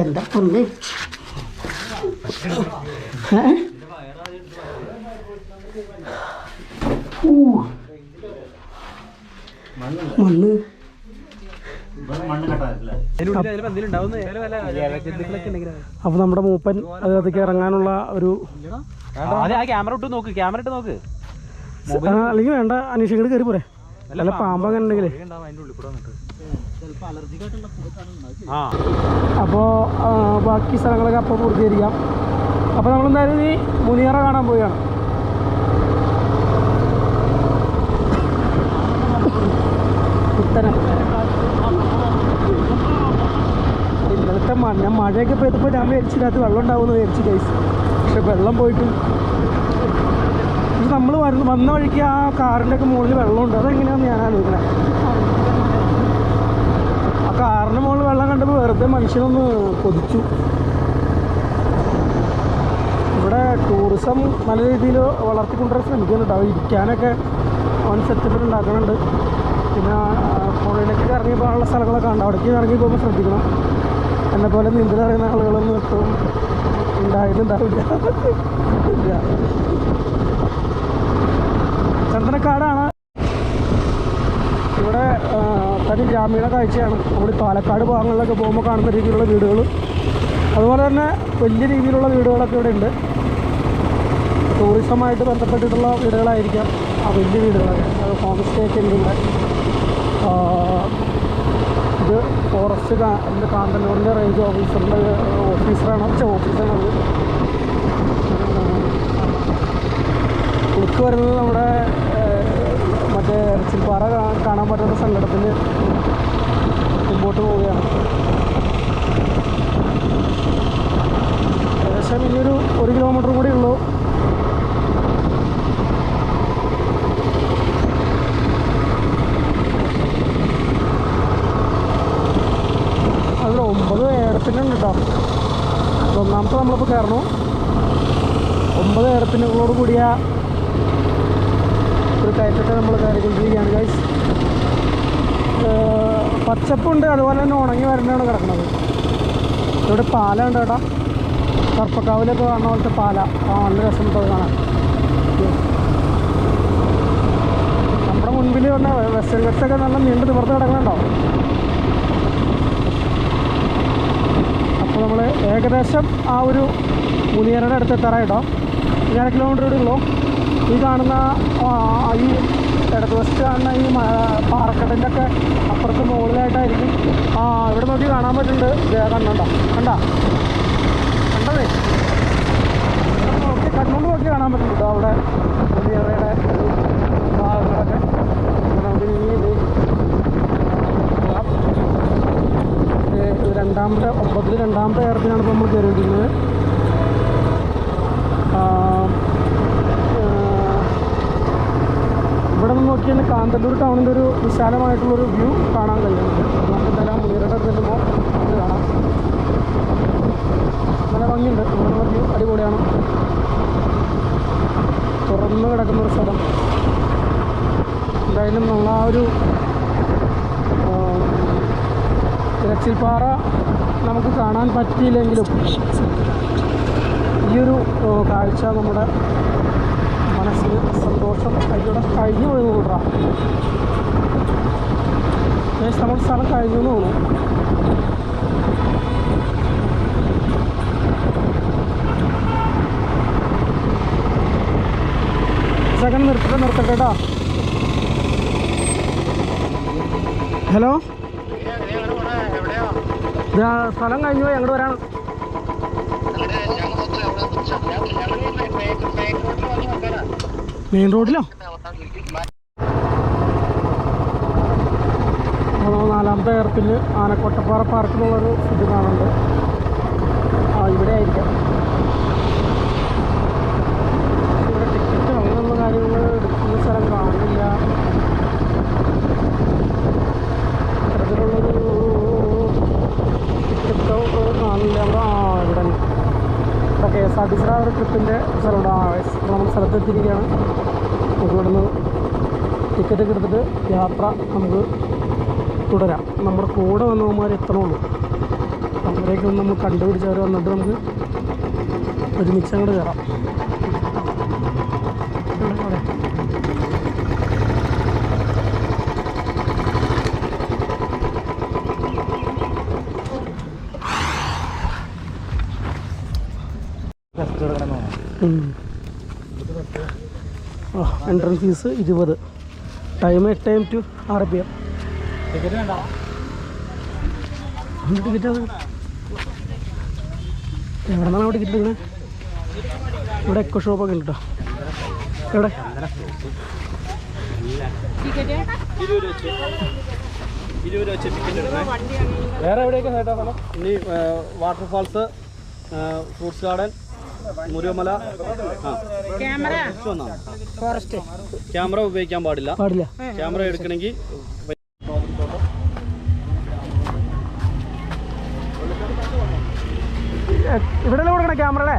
എന്താ? ഊ. മണ്ണ്. അപ്പൊ നമ്മുടെ മൂപ്പൻ അതിനകത്തേക്ക് ഇറങ്ങാനുള്ള ഒരു ക്യാമറ ഇട്ട് നോക്ക് ക്യാമറ ഇട്ട് നോക്ക്. അല്ലെങ്കിൽ വേണ്ട അന്വേഷിക്കട്ട് കയറി പോരെ. അല്ല പാമ്പ് അങ്ങനെ ഉണ്ടെങ്കിലേ ആ. അപ്പോൾ ബാക്കി സ്ഥലങ്ങളൊക്കെ അപ്പോൾ പൂർത്തീകരിക്കാം. അപ്പോൾ നമ്മളെന്തായാലും ഈ മുനിയറ കാണാൻ പോവുകയാണ്. കുത്തനെ ഇന്നലത്തെ മഞ്ഞ മഴയൊക്കെ പെയ്തപ്പോൾ ഞാൻ മേടിച്ചില്ലാത്ത വെള്ളം ഉണ്ടാവുമെന്ന് മേടിച്ചു കൈസ് പക്ഷെ വെള്ളം പോയിട്ടും. നമ്മൾ വരുന്ന വന്ന വഴിക്ക് ആ കാറിന്റെ ഒക്കെ മുകളിൽ വെള്ളമുണ്ട്. അതെങ്ങനെയാണെന്ന് ഞാൻ ആലോചിക്കണം. ആ കാറിന് മുകളിൽ വെള്ളം കണ്ടപ്പോൾ വെറുതെ മനുഷ്യനൊന്ന് കൊതിച്ചു. ഇവിടെ ടൂറിസം നല്ല രീതിയിൽ വളർത്തിക്കൊണ്ടുവരാൻ ശ്രമിക്കുന്നുണ്ട്. അവർ ഇരിക്കാനൊക്കെ അവൻ സെറ്റപ്പിൽ ഉണ്ടാക്കുന്നുണ്ട്. പിന്നെ പുഴയിലേക്ക് ഇറങ്ങിപ്പോഴുള്ള സ്ഥലങ്ങളൊക്കെ ഉണ്ട്. അവിടേക്ക് ഇറങ്ങി പോകുമ്പോൾ ശ്രദ്ധിക്കണം. എന്നെ പോലെ നീന്തൽ അറിയുന്ന ആളുകളൊന്നും ഇപ്പം ഉണ്ടായിട്ടുണ്ടാവില്ല. ചന്ദനക്കാടാണ്. ഇവിടെ തനി ഗ്രാമീണ കാഴ്ചയാണ്. നമ്മൾ പാലക്കാട് ഭാഗങ്ങളിലൊക്കെ പോകുമ്പോൾ കാണുന്ന രീതിയിലുള്ള വീടുകൾ അതുപോലെ തന്നെ വലിയ രീതിയിലുള്ള വീടുകളൊക്കെ ഇവിടെ ഉണ്ട്. ടൂറിസമായിട്ട് ബന്ധപ്പെട്ടിട്ടുള്ള വീടുകളായിരിക്കാം. ആ വലിയ വീടുകളൊക്കെ ഹോം സ്റ്റേ ഒക്കെ ഉണ്ട് ഇവിടെ. ഇത് ഫോറസ്റ്റ് എന്റെ കാന്തല്ലൂരിന്റെ റേഞ്ച് ഓഫീസറിന്റെ ഓഫീസറാണ് ഓഫീസറാണ് ഉൾക്ക് വരുന്നത് നമ്മുടെ മറ്റേ എറച്ചിൽപ്പാറ കാണാൻ പറ്റുന്ന സങ്കടത്തിൽ മുമ്പോട്ട് പോവുകയാണ്. ഏകദേശം ഇനിയൊരു ഒരു കിലോമീറ്റർ കൂടി ഉള്ളൂ. അതിൽ ഒമ്പത് ഏടത്തിനുണ്ട് കേട്ടോ. ഒന്നാമത്തെ നമ്മളിപ്പോൾ കയറണു ഒമ്പത് ഏടത്തിനുകളോട് കൂടിയ കയറ്റത്തെ നമ്മൾ കയറിക്കൊണ്ടിരിക്കുകയാണ് ഗൈസ് പച്ചപ്പുണ്ട്. അതുപോലെ തന്നെ ഉണങ്ങി വരണ്ടാണ് കിടക്കുന്നത്. ഇവിടെ പാല ഉണ്ട് കേട്ടോ. കറുപ്പക്കാവിലൊക്കെ കാണുന്ന പോലത്തെ പാല. ആ നല്ല രസം കാണാം നമ്മുടെ മുൻപിൽ വന്ന വെസ്റ്റേൺ ഗട്ട്സൊക്കെ നല്ല നീണ്ട് നിവർത്ത് കിടക്കുന്നുണ്ടോ? അപ്പോൾ നമ്മൾ ഏകദേശം ആ ഒരു മുനിയറയുടെ അടുത്ത് എത്താറായിട്ടോ അര കിലോമീറ്റർ കൂടി ഉള്ളൂ. ഈ കാണുന്ന ഈ ഈ ഇടതുവശത്ത് കാണുന്ന ഈ പാറക്കെട്ടിന്റെ ഒക്കെ അപ്പുറത്ത് മുകളിലായിട്ടായിരിക്കും. ആ ഇവിടെ നോക്കി കാണാൻ പറ്റുന്നുണ്ട്. ദേ കണ്ടോ കണ്ട കണ്ടതേ? നോക്കി കണ്ണുകൊണ്ട് നോക്കി കാണാൻ പറ്റുന്നുണ്ട്. അവിടെ മുനിയറയുടെ ഭാഗങ്ങളൊക്കെ. രണ്ടാമത്തെ ഒമ്പതിൽ രണ്ടാമത്തെ ഇപ്പോൾ നമ്മൾ കയറിയിരിക്കുന്നത് ആ, ആ, ഇവിടെ നിന്ന് നോക്കിയാൽ കാന്തല്ലൂർ ടൗണിന്റെ ഒരു വിശാലമായിട്ടുള്ളൊരു വ്യൂ കാണാൻ കഴിയുന്നുണ്ട്. നമുക്ക് എന്തായാലും മുന്നിരുടെ ചെല്ലുമ്പോൾ അത് കാണാം. നല്ല ഭംഗിയുണ്ട്. ഇവിടെ വ്യൂ അടിപൊളിയാണ്. തുറന്നു കിടക്കുന്ന ഒരു സ്ഥലം. എന്തായാലും നമ്മൾ ആ ഒരു തിരച്ചിൽപ്പാറ നമുക്ക് കാണാൻ പറ്റിയില്ലെങ്കിലും ഈ ഒരു കാഴ്ച നമ്മുടെ മനസ്സിന് സന്തോഷം അതിലൂടെ കഴിഞ്ഞു പോയി നോക്കാം നമ്മുടെ സ്ഥലം കഴിഞ്ഞു എന്ന് തോന്നുന്നു. സെക്കൻഡ് നിർത്തട്ടെ നിർത്തട്ടെ കേട്ടോ ഹലോ? സ്ഥലം കഴിഞ്ഞു പോയി അങ്ങോട്ട് വരാണ് മെയിൻ റോഡിലോ? നാലാമത്തെ എയർപ്പിൽ ആനക്കൊട്ടപ്പാറ പാർക്ക് എന്നുള്ളൊരു ഇത് കാണുന്നുണ്ട്. ആ ഇവിടെ ആയിരിക്കാം. ഇവിടെ ടിക്കറ്റ് അങ്ങനെയുള്ള കാര്യങ്ങൾ എടുക്കുന്ന സ്ഥലം ടിക്കറ്റ് കൗണ്ടർ കാണില്ല അവിടെ ആ ഇവിടെ. ഇവിടെ കെ എസ് ആർ ടി സിയുടെ ഒരു ട്രിപ്പിന്റെ സ്ഥലമുണ്ട് ആ ഇവിടെ നമ്മൾ സ്ഥലത്തെത്തിയിരിക്കുകയാണ്. നമുക്ക് ഇവിടുന്ന് ടിക്കറ്റ് ഒക്കെ എടുത്തിട്ട് യാത്ര നമുക്ക് തുടരാം. നമ്മുടെ കൂടെ വന്നവന്മാർ എത്തണുള്ളൂ അവരെയൊക്കെ ഒന്ന് നമ്മൾ കണ്ടുപിടിച്ച് അവർ വന്നിട്ട് നമുക്ക് ഒരുമിച്ച് അങ്ങോട്ട് കയറാം. ഇവിടെ, അവിടെ. എൻട്രൻസ് ഫീസ് ഇരുപത്. ടൈം എട്ട് എം ടു ആറ് പി എം ടിക്കറ്റ് വേണ്ട ടിക്കറ്റ് എവിടെ നിന്നാണ് ടിക്കറ്റ് എടുക്കുന്നത് ഇവിടെ എക്കോ ഷോപ്പൊക്കെ ഉണ്ട് കേട്ടോ എവിടെ? വേറെ എവിടെയൊക്കെ waterfalls fruits garden Murugamala. Camera? Forest camera ഉപയോഗിക്കാൻ പാടില്ല. പാടില്ല. ക്യാമറ എടുക്കണമെങ്കിൽ ഇവിടെ കൊടുക്കണം ക്യാമറ അല്ലേ?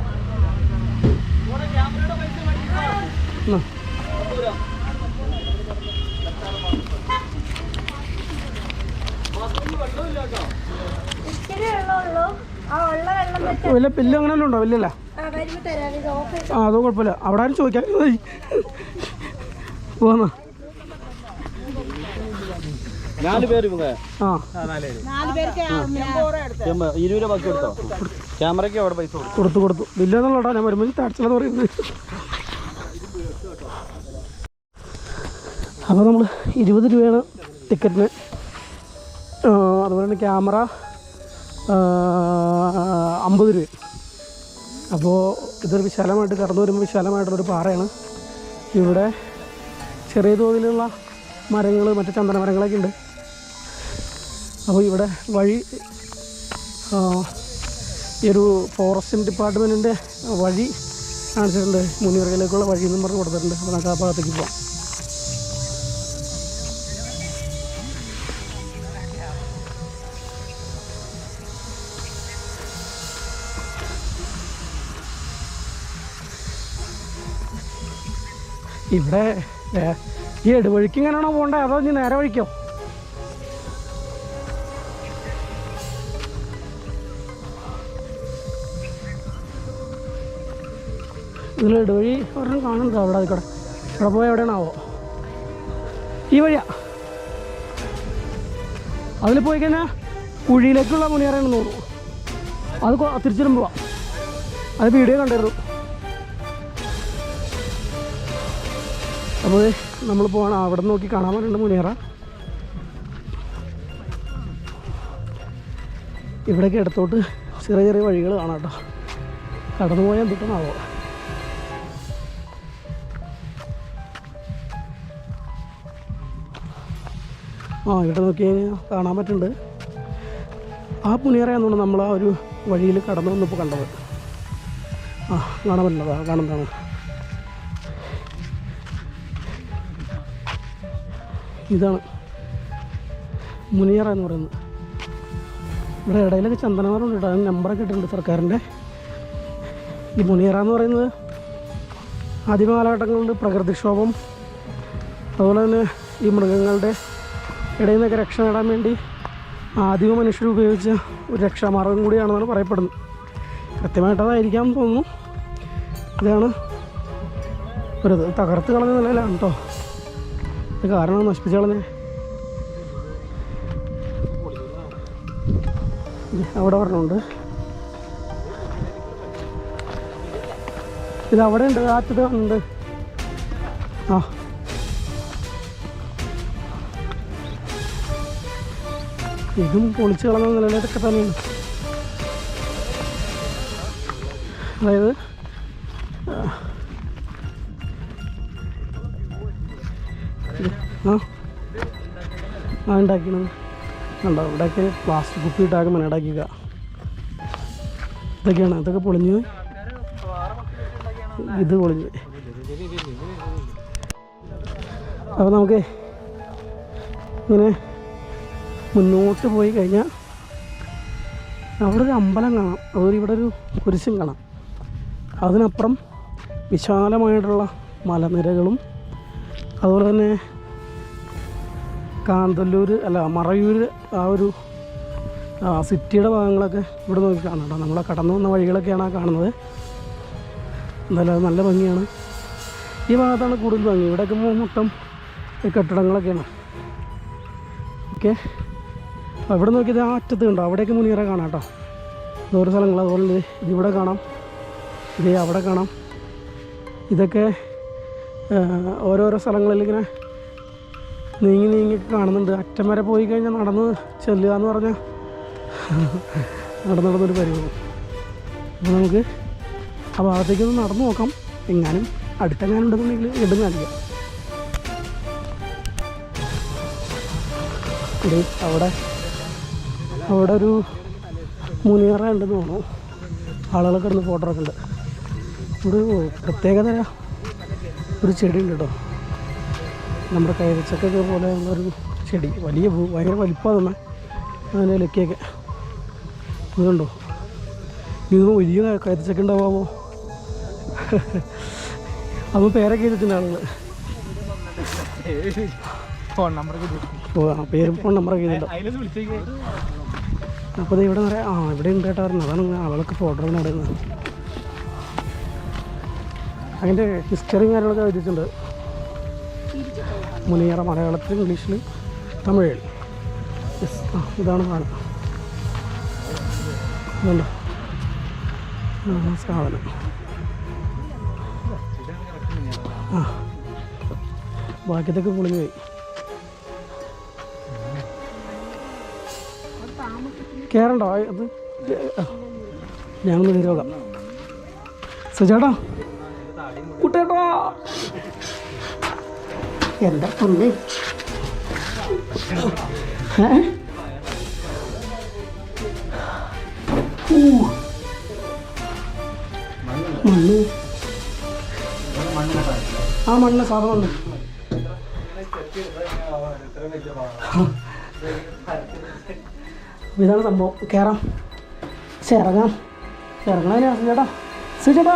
വല്ല പില്ലും അങ്ങനെ ഉണ്ടോ? ഇല്ലല്ല ആ അതോ കുഴപ്പമില്ല. അവിടെ ആരും ചോദിക്കാൻ പോന്ന. നാല് പേര് ആ. നാല് പേർക്ക് ചെമ്പ- ഇരുപത് രൂപ ബാക്കി എടുത്തോ? ക്യാമറയ്ക്ക് അവിടെ പൈസ കൊടുക്കും കൊടുത്തു കൊടുത്തു. ഇല്ലെന്നുള്ളടാ ഞാൻ വരുമ്പോൾ താഴ്ചലെന്ന് പറയുന്നത്. അപ്പോൾ നമ്മൾ ഇരുപത് രൂപയാണ് ടിക്കറ്റിന്. അതുപോലെ തന്നെ ക്യാമറ അമ്പത് രൂപ. അപ്പോൾ ഇതൊരു വിശാലമായിട്ട് കടന്നു വരുമ്പോൾ വിശാലമായിട്ടുള്ളൊരു പാറയാണ്. ഇവിടെ ചെറിയ തോതിലുള്ള മരങ്ങൾ മറ്റു ചന്ദന മരങ്ങളൊക്കെ ഉണ്ട്. അപ്പോൾ ഇവിടെ വഴി ഈ ഒരു ഫോറസ്റ്റ് ഡിപ്പാർട്ട്മെന്റിന്റെ വഴി കാണിച്ചിട്ടുണ്ട്. മുനിയറയിലേക്കുള്ള വഴി എന്നും പറഞ്ഞ് കൊടുത്തിട്ടുണ്ട്. അപ്പോൾ നമുക്ക് ആ ഭാഗത്തേക്ക് പോകാം ഇവിടെ ഈ എടുവഴിക്ക് ഇങ്ങനെയാണോ പോകണ്ടേ? അതോ നീ നേരെ വഴിക്കോ? ഇതിൽ ഇടുവഴി ഒരെണ്ണം കാണുന്നുണ്ടോ. അവിടെ അതിക്കൂടെ ഇവിടെ പോയാൽ എവിടെയാണാവോ. ഈ വഴിയാ. അതിൽ പോയി കഴിഞ്ഞാൽ കുഴിയിലേക്കുള്ള മുനിയറാണെന്ന് തോന്നുന്നു. അത് തിരിച്ചിടും പോവാം അത് വീഡിയോ കണ്ടിരുന്നു. അപ്പോൾ നമ്മൾ പോകണം അവിടെ നോക്കി കാണാൻ പറ്റുന്നുണ്ട് മുനിയറ ഇവിടേക്ക് ഇടത്തോട്ട് ചെറിയ ചെറിയ വഴികൾ കാണാം കേട്ടോ. കടന്നു പോയാൽ എന്തിട്ടെന്നാവോ ആ ഇവിടെ നോക്കി കഴിഞ്ഞാൽ കാണാൻ പറ്റുന്നുണ്ട്. ആ പുനിയറയാന്നുണ്ട് നമ്മൾ ആ ഒരു വഴിയിൽ കടന്നു വന്നപ്പോൾ കണ്ടത്. ആ കാണാൻ പറ്റുന്നതാ കാണുന്നതാണ് ഇതാണ് മുനിയറ എന്ന് പറയുന്നത്. ഇവിടെ ഇടയിലൊക്കെ ചന്ദനമരം ഉണ്ട് അതിന് നമ്പറൊക്കെ ഇട്ടിട്ടുണ്ട് സർക്കാരിന്റെ. ഈ മുനിയറ എന്ന് പറയുന്നത് ആദ്യ കാലഘട്ടങ്ങളിൽ പ്രകൃതിക്ഷോഭം അതുപോലെ തന്നെ ഈ മൃഗങ്ങളുടെ ഇടയിൽ നിന്നൊക്കെ രക്ഷ നേടാൻ വേണ്ടി ആദിമ മനുഷ്യർ ഉപയോഗിച്ച ഒരു രക്ഷാമാർഗം കൂടിയാണെന്നാണ് പറയപ്പെടുന്നത്. കൃത്യമായിട്ടതായിരിക്കാം എന്ന് തോന്നുന്നു. ഇതാണ് ഒരു തകർത്ത് കളഞ്ഞ നിലയിലാണ് കേട്ടോ. കാരണം നശിപ്പിച്ച് അവിടെ പറഞ്ഞുണ്ട് ഇത് അവിടെ ഉണ്ട് കാറ്റത്ത് ഉണ്ട്. ആ. ഇതും പൊളിച്ചു കളഞ്ഞ നിലയിലൊക്കെ തന്നെയാണ്. അതായത് ഉണ്ടാക്കിയത് കണ്ടോ ഇവിടെയൊക്കെ പ്ലാസ്റ്റിക് കുപ്പി ഇട്ടാക്കി മനണ്ടാക്കിക്കുക ഇതൊക്കെയാണ് ഇതൊക്കെ പൊളിഞ്ഞു. ഇത് പൊളിഞ്ഞു. അപ്പോൾ നമുക്ക് ഇങ്ങനെ മുന്നോട്ട് പോയി കഴിഞ്ഞാൽ അവിടെ ഒരു അമ്പലം കാണാം. അതുപോലെ ഇവിടെ ഒരു കുരിശും കാണാം. അതിനപ്പുറം വിശാലമായിട്ടുള്ള മലനിരകളും അതുപോലെ തന്നെ കാന്തല്ലൂർ അല്ല മറയൂർ ആ ഒരു സിറ്റിയുടെ ഭാഗങ്ങളൊക്കെ ഇവിടെ നോക്കി കാണാം കേട്ടോ. നമ്മളെ കടന്നു വന്ന വഴികളൊക്കെയാണ് ആ കാണുന്നത്. എന്തായാലും നല്ല ഭംഗിയാണ്. ഈ ഭാഗത്താണ് കൂടുതൽ ഭംഗി. ഇവിടെയൊക്കെ മൊത്തം കെട്ടിടങ്ങളൊക്കെയാണ്. ഓക്കെ. ഇവിടെ നോക്കിയത് ആ അറ്റത്ത് കണ്ടോ? അവിടെയൊക്കെ മുനീറ കാണാം കേട്ടോ. ഓരോ സ്ഥലങ്ങൾ അതുപോലെ ഇതിവിടെ കാണാം. ഇതേ അവിടെ കാണാം. ഇതൊക്കെ ഓരോരോ സ്ഥലങ്ങളിൽ ഇങ്ങനെ നീങ്ങി നീങ്ങി കാണുന്നുണ്ട്. അറ്റം വരെ പോയി കഴിഞ്ഞാൽ നടന്ന് ചെല്ലുക എന്ന് പറഞ്ഞാൽ നടന്നു നടന്നൊരു പരിപാടി. അപ്പോൾ നമുക്ക് ആ ഭാഗത്തേക്കൊന്ന് നടന്നു നോക്കാം. എങ്ങാനും അടുത്തെങ്ങാനും ഉണ്ടെന്നുണ്ടെങ്കിൽ ഇടുന്ന അറിയാം അവിടെ അവിടെ ഒരു മുനിയറ ഉണ്ടെന്ന് തോന്നുന്നു. ആളുകളൊക്കെ ഇടുന്ന ഫോട്ടോ ഒക്കെ ഉണ്ട് ഇവിടെ പ്രത്യേകത ഒരു ചെടി ഉണ്ട് കേട്ടോ. നമ്മുടെ കൈതച്ചക്കൊക്കെ പോലെ ഒരു ചെടി വലിയ പൂ ഭയങ്കര വലിപ്പമാണ് അങ്ങനെ അതിന്റെ ഇലക്കൊക്കെ ഇതുണ്ടോ? ഇത് വലിയ കൈതച്ചക്ക ഉണ്ടാവാമോ? അത് പേരൊക്കെ ആളുകൾ ഫോൺ ആ പേരും ഫോൺ നമ്പറൊക്കെ അതിലൊന്ന് അപ്പോൾ ദേ ഇവിടെ നിറയെ ആ ഇവിടെ ഉണ്ട് കേട്ടോ പറഞ്ഞു അതാണ് ആളുകളൊക്കെ ഫോട്ടോ നടക്കുന്നത് അതിന്റെ ഹിസ്റ്ററിയും കാര്യങ്ങളൊക്കെ എഴുതിയിട്ടുണ്ട്. മുനിയറ മലയാളത്തിൽ ഇംഗ്ലീഷിൽ തമിഴിൽ. യെസ് ആ ഇതാണ് സാധനം. സാധനം. ആ ബാക്കിയതൊക്കെ പൊളിഞ്ഞു പോയി. കയറണ്ടോ അത് ഞങ്ങൾ നോക്കാം സുചേട്ടാ കുട്ടേട്ടാ. എന്താ? ഊ. മണ്ണ്. ആ മണ്ണ് സാധാ മണ്ണ് അപ്പൊ ഇതാണ് സംഭവം. കയറാം പക്ഷെ ഇറങ്ങാം. ഇറങ്ങാനാ ചേട്ടാ. സുചേട്ടാ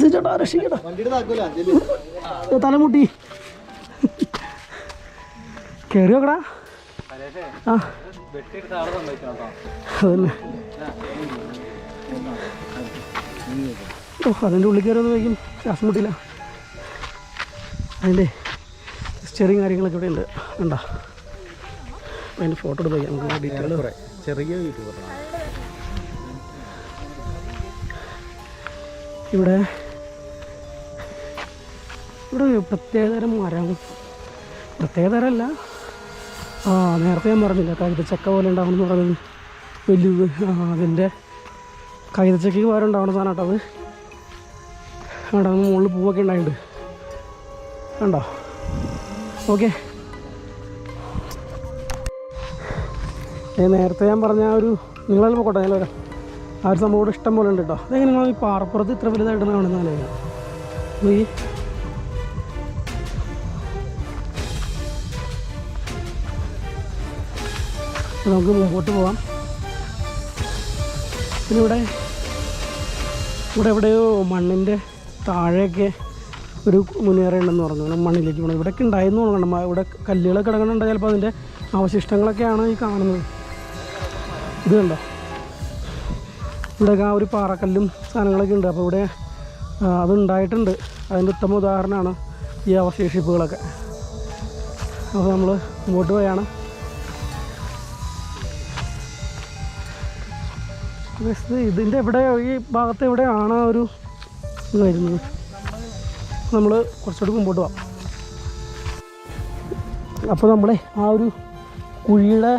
സുചേട്ടാ രക്ഷിക്കട്ടാ. തലമുട്ടി. കയറി നോക്കടാ ആ. അതന്നെ. ഓ അതിന്റെ ഉള്ളിൽ കയറി വയ്ക്കും ശ്വാസം മുട്ടില്ല അതിന്റെ ചെറിയ കാര്യങ്ങളൊക്കെ ഇവിടെ ഉണ്ട്. കണ്ടോ? അതിന്റെ ഫോട്ടോ എടുത്ത് വയ്ക്കാം. നമുക്ക് ഡീറ്റെയിൽ ചെറിയ ഇവിടെ ഇവിടെ ഒരു പ്രത്യേകതരം മരം പ്രത്യേകതരമല്ല ആ നേരത്തെ ഞാൻ പറഞ്ഞില്ല കൈതച്ചക്ക പോലെ ഉണ്ടാവണമെന്ന് പറഞ്ഞത്. വലിയ അതിന്റെ കൈതച്ചക്ക് പോലെ ഉണ്ടാവണ സാധനം കേട്ടോ അത്. അവിടെ മുകളിൽ പൂവൊക്കെ ഉണ്ടായിട്ടുണ്ട്. കണ്ടോ? ഓക്കെ. നേരത്തെ ഞാൻ പറഞ്ഞ ആ ഒരു നിങ്ങളെ പോട്ടെ ഞാൻ വരാം. ആ ഒരു സംഭവം ഇഷ്ടം പോലെ ഉണ്ട് കേട്ടോ. അതെങ്ങനെ നിങ്ങൾ ഈ പാറപ്പുറത്ത് ഇത്ര വലുതായിട്ട് കാണുന്നതല്ലേ ഈ നമുക്ക് മുമ്പോട്ട് പോവാം. പിന്നെ ഇവിടെ ഇവിടെ എവിടെയോ മണ്ണിന്റെ താഴെയൊക്കെ ഒരു മുന്നേറേണ്ടെന്ന് പറഞ്ഞു. ഇങ്ങനെ മണ്ണിലേക്ക് പോകണം ഇവിടെയൊക്കെ ഉണ്ടായിരുന്നു തോന്നണം ഇവിടെ കല്ലുകളൊക്കെ ഇടങ്ങുന്നുണ്ട് ചിലപ്പോൾ അതിന്റെ അവശിഷ്ടങ്ങളൊക്കെയാണ് ഈ കാണുന്നത്. ഇത് കണ്ടോ? ഇവിടെയൊക്കെ ആ ഒരു പാറക്കല്ലും സാധനങ്ങളൊക്കെ ഉണ്ട്. അപ്പോൾ ഇവിടെ അതുണ്ടായിട്ടുണ്ട് അതിന്റെ ഉത്തമ ഉദാഹരണമാണ് ഈ അവശേഷിപ്പുകളൊക്കെ. അപ്പോൾ നമ്മൾ മുമ്പോട്ട് പോയാണ്. ഇത് ഇതിന്റെ ഇവിടെ ഈ ഭാഗത്ത് എവിടെയാണ് ആ ഒരു ഇത് വരുന്നത്. നമ്മൾ കുറച്ചുകൂടി മുമ്പോട്ട് പോവാം അപ്പോൾ നമ്മളെ ആ ഒരു കുഴിയുടെ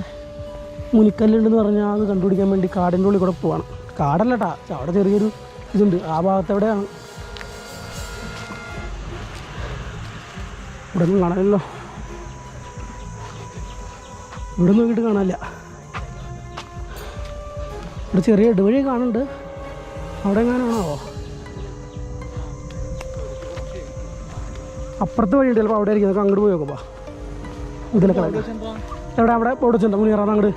മുനിക്കല്ലുണ്ടെന്ന് പറഞ്ഞാൽ അത് കണ്ടുപിടിക്കാൻ വേണ്ടി കാടിന്റെ ഉള്ളിൽ കൂടെ പോവാണ്. കാടല്ലട്ടാ അവിടെ ചെറിയൊരു ഇതുണ്ട്. ആ ഭാഗത്ത് എവിടെയാണ്? ഇവിടെ ഒന്നും കാണാനില്ലല്ലോ. ഇവിടെ നോക്കിയിട്ട് കാണാനില്ല. ഇവിടെ ചെറിയ ഇടവഴി കാണുന്നുണ്ട്. അവിടെ എങ്ങാനാണാവോ അപ്പുറത്ത് വഴിയുണ്ട് ചിലപ്പോൾ അവിടെ ആയിരിക്കും. നമുക്ക് അങ്ങോട്ട് പോയി നോക്കുമ്പോൾ ഇതിലൊക്കെ എവിടെ അവിടെ ഓടിച്ചുണ്ടോ മുനിയറാണ് അങ്ങോട്ട്.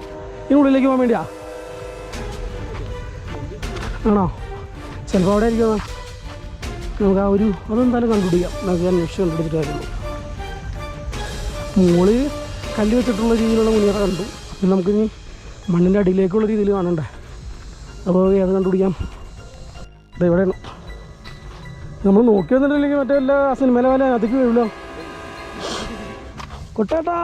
ഈ ഉള്ളിലേക്ക് പോകാൻ വേണ്ടിയാ? ആണോ? ചിലപ്പോൾ അവിടെ ആയിരിക്കും. നമുക്ക് ആ ഒരു അതെന്തായാലും കണ്ടുപിടിക്കാം. നമുക്ക് അന്വേഷിച്ച് കണ്ടുപിടിച്ചിട്ട് കാര്യമുള്ളൂ മുകളിൽ കല്ല് വെച്ചിട്ടുള്ള രീതിയിലുള്ള മുനിയറ കണ്ടു. അപ്പം നമുക്കിനി മണ്ണിന്റെ അടിയിലേക്കുള്ള രീതിയിൽ കാണണ്ടേ? അപ്പോൾ ഏത് കണ്ടുപിടിക്കാം. ഇത് എവിടെയാണ് നമ്മൾ നോക്കി വന്നിട്ടില്ലെങ്കിൽ മറ്റേ എല്ലാ സിനിമയിലെ പോലെ അതിക്ക് വീഴില്ല കൊട്ടാട്ടാ.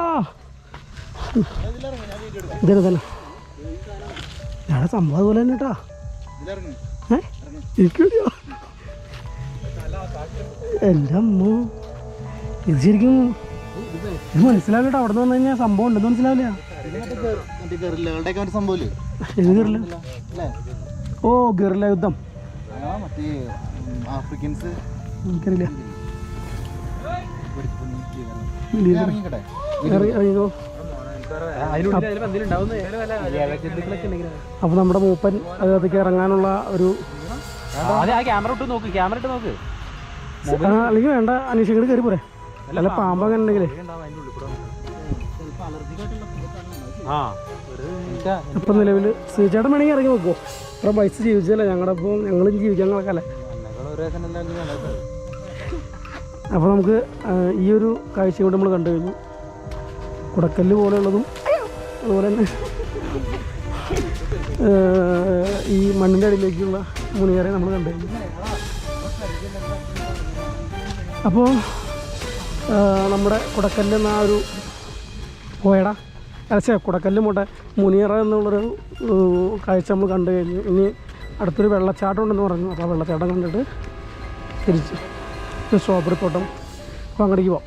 ഞാൻ സംഭവം അതുപോലെ തന്നെ കേട്ടാ. എന്റെ അമ്മ ഇത് ശരിക്കും ഇത് മനസ്സിലാക്കട്ടോ അവിടെ നിന്ന് വന്നു കഴിഞ്ഞാൽ സംഭവം ഉണ്ടെന്ന് മനസ്സിലാവില്ല. സംഭവമില്ലേ? ഓ ഗറില്ല യുദ്ധം. അപ്പൊ ആഫ്രിക്കൻസ് എനിക്കറിയില്ല. നമ്മുടെ മൂപ്പൻ അതിനകത്തേക്ക് ഇറങ്ങാനുള്ള ഒരു ക്യാമറ ഇട്ട് നോക്ക് ക്യാമറ ഇട്ട് നോക്ക്. അല്ലെങ്കിൽ വേണ്ട അന്വേഷിക്കട്ട് കയറി പോരെ. അല്ല പാമ്പങ്ങനെ ഉണ്ടെങ്കിലേ. ഇപ്പം നിലവിൽ ശ്രീചേട്ടൻ വേണമെങ്കിൽ ഇറങ്ങി നോക്കുമോ ഇത്ര പൈസ ജീവിച്ചല്ലേ ഞങ്ങളുടെ ഒപ്പം ഞങ്ങളും ജീവിക്കാൻ കണക്കല്ലേ? അപ്പോൾ നമുക്ക് ഈ ഒരു കാഴ്ച കൊണ്ട് നമ്മൾ കണ്ടു കഴിഞ്ഞു. കുടക്കല്ല് പോലെയുള്ളതും അതുപോലെ തന്നെ ഈ മണ്ണിന്റെ അടിയിലേക്കുള്ള മുനിയറെ നമ്മൾ കണ്ടു കഴിഞ്ഞു. അപ്പോൾ നമ്മുടെ കുടക്കല്ല് എന്ന ആ ഒരു പോയടാ. അരച്ചേ കുടക്കല്ല് മുട്ട മുനിയറ എന്നുള്ളൊരു കാഴ്ച നമ്മൾ കണ്ടു കഴിഞ്ഞു. ഇനി അടുത്തൊരു വെള്ളച്ചാട്ടം ഉണ്ടെന്ന് പറഞ്ഞു. അപ്പോൾ ആ വെള്ളച്ചാട്ടം കണ്ടിട്ട് തിരിച്ച് സ്ട്രോബറി തോട്ടം അപ്പോൾ അങ്ങോട്ടേക്ക് പോവാം.